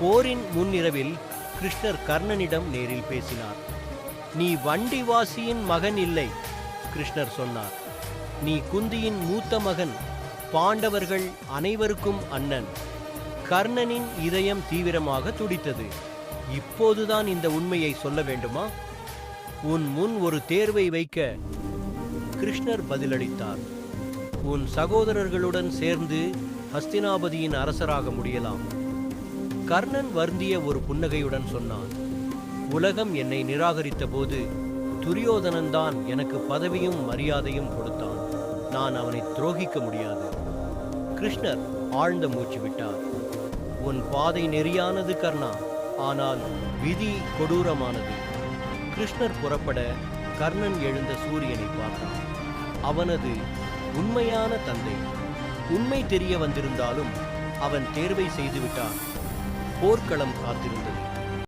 போரின் முன்னிரவில் கிருஷ்ணர் கர்ணனிடம் நேரில் பேசினார். நீ வண்டிவாசியின் மகன் இல்லை கிருஷ்ணர் சொன்னார். நீ குந்தியின் மூத்த மகன் பாண்டவர்கள் அனைவருக்கும் அண்ணன். கர்ணனின் இதயம் தீவிரமாக துடித்தது. இப்போதுதான் இந்த உண்மையை சொல்ல வேண்டுமா? உன் முன் ஒரு தேர்வை வைக்க கிருஷ்ணர் பதிலளித்தார். உன் சகோதரர்களுடன் சேர்ந்து ஹஸ்தினாபதியின் அரசராக முடியலாம். கர்ணன் வருந்திய ஒரு புன்னகையுடன் சொன்னான் உலகம் என்னை நிராகரித்த போது துரியோதனன்தான் எனக்கு பதவியும் மரியாதையும் கொடுத்தான். நான் அவனை துரோகிக்க முடியாது. கிருஷ்ணர் ஆழ்ந்த மூச்சு விட்டார். உன் பாதை நெறியானது கர்ணா ஆனால் விதி கொடூரமானது. கிருஷ்ணர் புறப்பட கர்ணன் எழுந்த சூரியனை பார்த்தான். அவனது உண்மையான தந்தை. உண்மை தெரிய வந்திருந்தாலும் அவன் தேர்வை செய்துவிட்டான் போர்க்களம் காத்திருந்தது.